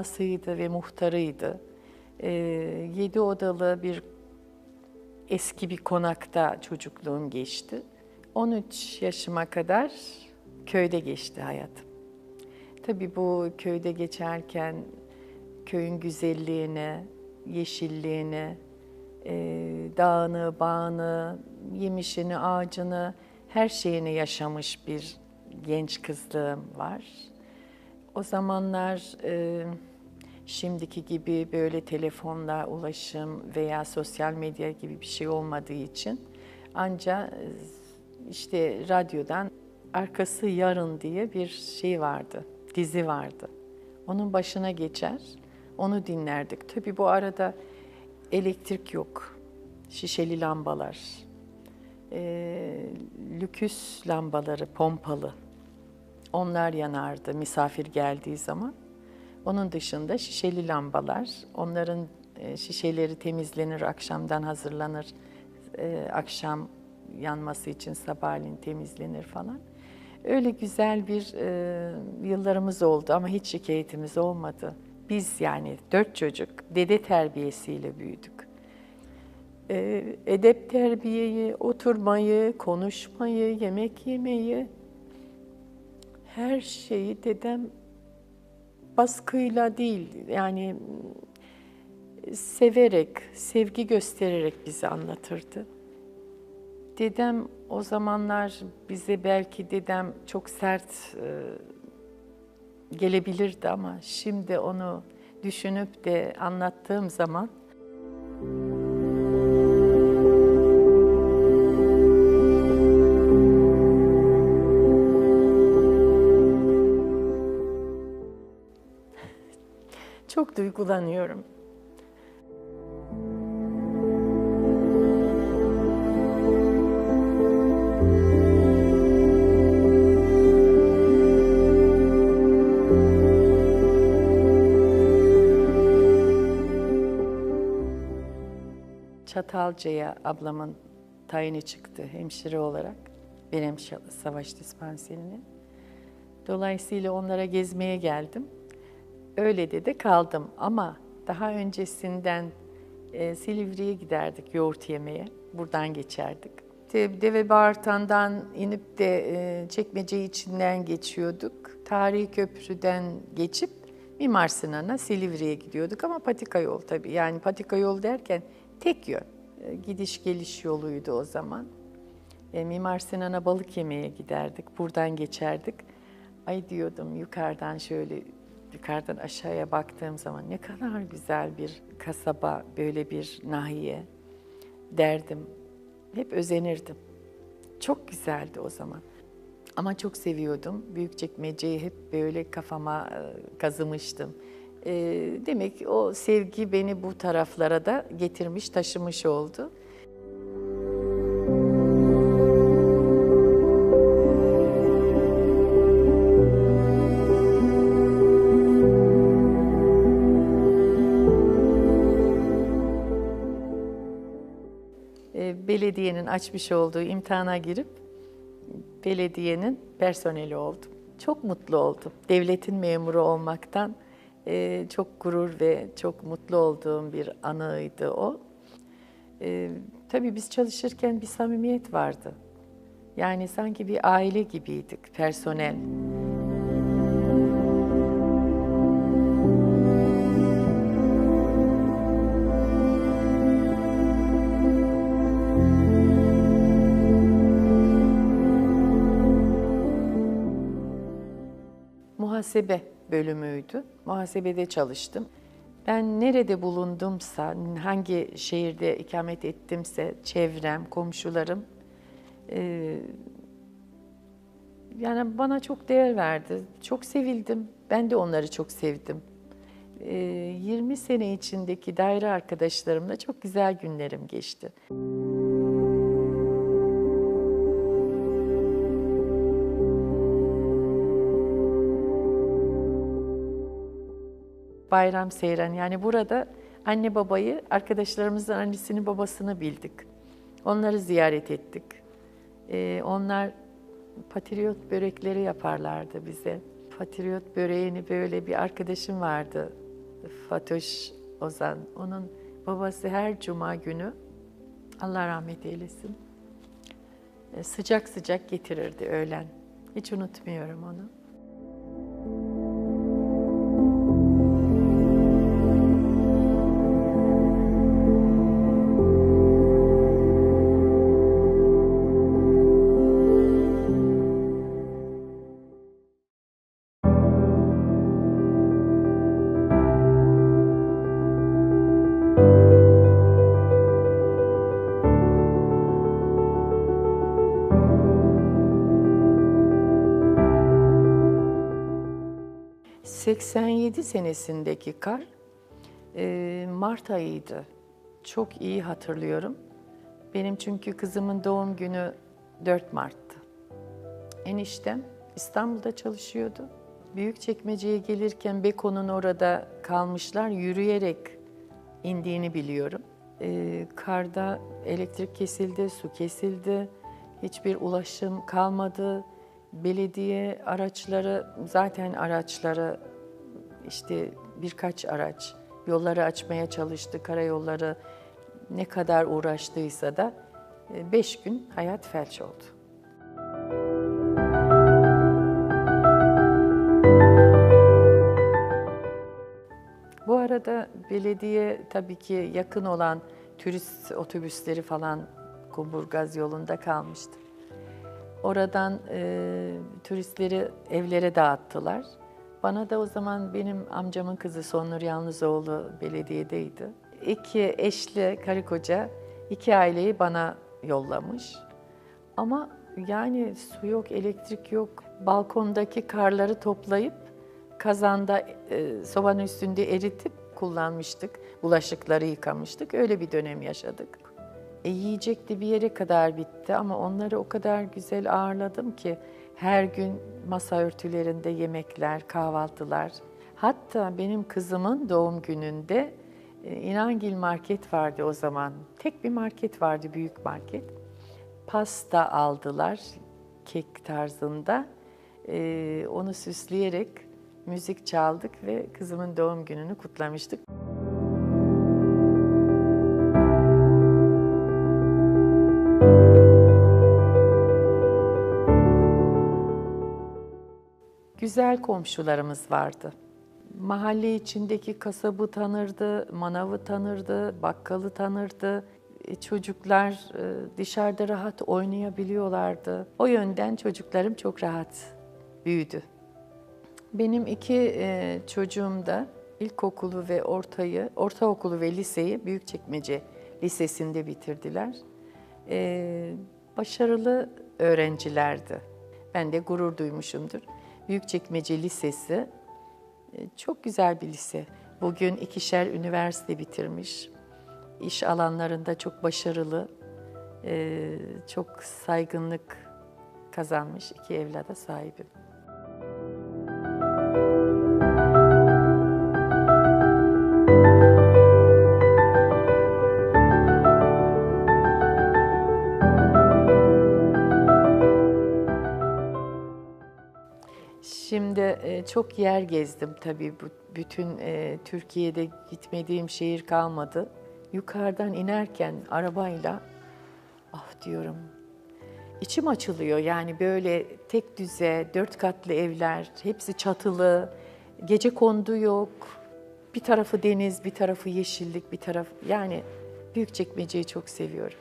ağasıydı ve muhtarıydı. Ee, yedi odalı bir eski bir konakta çocukluğum geçti. 13 yaşıma kadar köyde geçti hayatım. Tabii bu köyde geçerken köyün güzelliğine, yeşilliğine, e, dağını, bağını, yemişini, ağacını, her şeyini yaşamış bir genç kızlığım var. O zamanlar e, şimdiki gibi böyle telefonla ulaşım veya sosyal medya gibi bir şey olmadığı için ancak işte radyodan Arkası Yarın diye bir şey vardı, dizi vardı. Onun başına geçer, onu dinlerdik. Tabii bu arada elektrik yok, şişeli lambalar, e, lüküs lambaları pompalı. Onlar yanardı misafir geldiği zaman. Onun dışında şişeli lambalar, onların e, şişeleri temizlenir, akşamdan hazırlanır. E, akşam yanması için sabahleyin temizlenir falan. Öyle güzel bir e, yıllarımız oldu ama hiç şikayetimiz olmadı. Biz yani dört çocuk dede terbiyesiyle büyüdük. E, edep terbiyeyi, oturmayı, konuşmayı, yemek yemeyi, her şeyi dedem baskıyla değil yani severek, sevgi göstererek bize anlatırdı. Dedem o zamanlar bize belki dedem çok sert e, gelebilirdi ama şimdi onu düşünüp de anlattığım zaman çok duygulanıyorum. Çatalca'ya ablamın tayini çıktı hemşire olarak. Benim savaş dispanserine. Dolayısıyla onlara gezmeye geldim. Öyle de de kaldım ama daha öncesinden e, Silivri'ye giderdik yoğurt yemeye. Buradan geçerdik. De, Deve Bağırtan'dan inip de e, çekmece içinden geçiyorduk. Tarihi Köprü'den geçip Mimar Sinan'a Silivri'ye gidiyorduk ama patika yol tabii. Yani patika yol derken tek yön. E, gidiş geliş yoluydu o zaman. E, Mimar Sinan'a balık yemeye giderdik. Buradan geçerdik. Ay diyordum yukarıdan şöyle yukarıdan aşağıya baktığım zaman ne kadar güzel bir kasaba, böyle bir nahiye derdim. Hep özenirdim. Çok güzeldi o zaman. Ama çok seviyordum. Büyükçekmece'yi hep böyle kafama kazımıştım. E, demek o sevgi beni bu taraflara da getirmiş, taşımış oldu. Açmış olduğu imtihana girip belediyenin personeli oldum. Çok mutlu oldum. Devletin memuru olmaktan e, çok gurur ve çok mutlu olduğum bir anıydı o. E, tabii biz çalışırken bir samimiyet vardı. Yani sanki bir aile gibiydik, personel. Muhasebe bölümüydü. Muhasebede çalıştım. Ben nerede bulundumsa, hangi şehirde ikamet ettimse, çevrem, komşularım, e, yani bana çok değer verdi. Çok sevildim. Ben de onları çok sevdim. E, 20 sene içindeki daire arkadaşlarımla çok güzel günlerim geçti. Bayram seyren. Yani burada anne babayı, arkadaşlarımızın annesini babasını bildik. Onları ziyaret ettik. Ee, onlar patriot börekleri yaparlardı bize. Patriot böreğini böyle bir arkadaşım vardı. Fatoş Ozan. Onun babası her cuma günü Allah rahmet eylesin. e, Sıcak sıcak getirirdi öğlen. Hiç unutmuyorum onu. ...87 senesindeki kar e, Mart ayıydı. Çok iyi hatırlıyorum. Benim çünkü kızımın doğum günü 4 Mart'tı. Eniştem İstanbul'da çalışıyordu. Büyükçekmece'ye gelirken Beko'nun orada kalmışlar. Yürüyerek indiğini biliyorum. Ee, karda elektrik kesildi, su kesildi. Hiçbir ulaşım kalmadı. Belediye araçları, zaten araçları işte birkaç araç yolları açmaya çalıştı. Karayolları ne kadar uğraştıysa da e, beş gün hayat felç oldu. Bu arada belediye tabii ki yakın olan turist otobüsleri falan Kumburgaz yolunda kalmıştı. Oradan e, turistleri evlere dağıttılar. Bana da o zaman benim amcamın kızı Sonur Yalnızoğlu belediyedeydi. İki eşli karı koca iki aileyi bana yollamış. Ama yani su yok, elektrik yok. Balkondaki karları toplayıp kazanda e, sobanın üstünde eritip kullanmıştık. Bulaşıkları yıkamıştık. Öyle bir dönem yaşadık. E, yiyecek bir yere kadar bitti ama onları o kadar güzel ağırladım ki her gün masa örtülerinde yemekler, kahvaltılar. Hatta benim kızımın doğum gününde e, İnangil market vardı o zaman. Tek bir market vardı, büyük market. Pasta aldılar, kek tarzında. E, onu süsleyerek müzik çaldık ve kızımın doğum gününü kutlamıştık. Güzel komşularımız vardı. Mahalle içindeki kasabı tanırdı, manavı tanırdı, bakkalı tanırdı. E, Çocuklar e, dışarıda rahat oynayabiliyorlardı. O yönden çocuklarım çok rahat büyüdü. Benim iki e, çocuğum da ilkokulu ve ortayı, ortaokulu ve liseyi Büyükçekmece Lisesi'nde bitirdiler. Başarılı öğrencilerdi. Ben de gurur duymuşumdur. Büyükçekmece Lisesi e, çok güzel bir lise. Bugün ikişer üniversite bitirmiş. İş alanlarında çok başarılı, e, çok saygınlık kazanmış iki evlada sahibim. Çok yer gezdim tabii. Bütün e, Türkiye'de gitmediğim şehir kalmadı. Yukarıdan inerken arabayla ah diyorum içim açılıyor. Yani böyle tek düze, dört katlı evler, hepsi çatılı, gece kondu yok. Bir tarafı deniz, bir tarafı yeşillik, bir taraf yani Büyükçekmece'yi çok seviyorum.